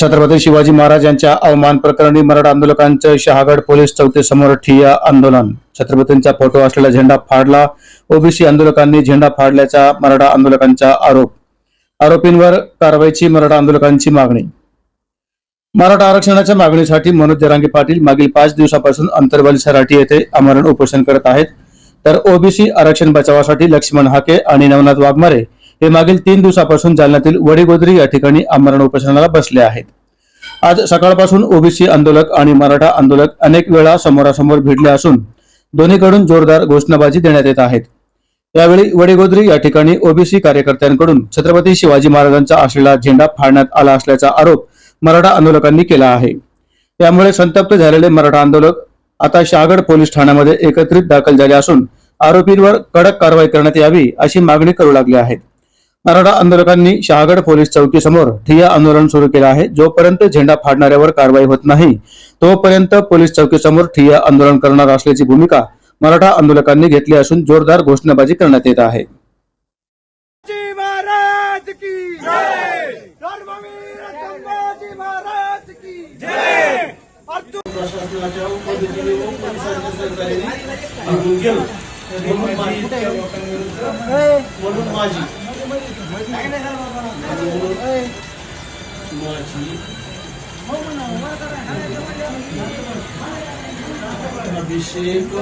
छत्रपती शिवाजी महाराज यांच्या अवमान प्रकरणी मराठा आंदोलकांचं शहागड पोलीस चौकीसमोर ठिय्या आंदोलन. छत्रपतींचा फोटो असलेला झेंडा फाडला. ओबीसी आंदोलकांनी झेंडा फाडल्याचा मराठा आंदोलकांचा आरोप. आरोपींवर कारवाईची मराठा आंदोलकांची मागणी. मराठा आरक्षणाच्या मागणीसाठी मनोज जरांगे पाटील मागील पाच दिवसापासून अंतरवाली सराठी येथे आमरण उपोषण करत आहेत. तर ओबीसी आरक्षण बचावासाठी लक्ष्मण हाके आणि नवनाथ वाघमारे हे मागील तीन दिवसापासून जालन्यातील वडीगोद्री या ठिकाणी आमरण उपोषणाला बसले आहेत. आज सकाळपासून ओबीसी आंदोलक आणि मराठा आंदोलक अनेक वेळा समोरासमोर भिडले असून दोन्हीकडून जोरदार घोषणाबाजी देण्यात येत आहेत. यावेळी वडीगोद्री या ठिकाणी ओबीसी कार्यकर्त्यांकडून छत्रपती शिवाजी महाराजांचा असलेला झेंडा फाडण्यात आला असल्याचा आरोप मराठा आंदोलकांनी केला आहे. त्यामुळे संतप्त झालेले मराठा आंदोलक आता शहागड पोलीस ठाण्यामध्ये एकत्रित दाखल झाले असून आरोपींवर कडक कारवाई करण्यात यावी अशी मागणी करू लागली आहेत. मराठा आंदोलकांनी शहागड पोलीस चौकीसमोर ठिय्या आंदोलन सुरू केलं आहे. जोपर्यंत झेंडा फाडणाऱ्यावर कारवाई होत नाही तोपर्यंत पोलीस चौकीसमोर ठिय्या आंदोलन करणार असल्याची भूमिका मराठा आंदोलकांनी घेतली असून जोरदार घोषणाबाजी करण्यात येत आहे. शिवाजी महाराज की जय! धर्मवीर संभाजी महाराज की जय! अर्जुन प्रशासनाच्या पद्धतीने व पोलिसांच्या सहकार्याने निघून गेलो म्हणून माझी म्हणून माझी माझी अभिषेक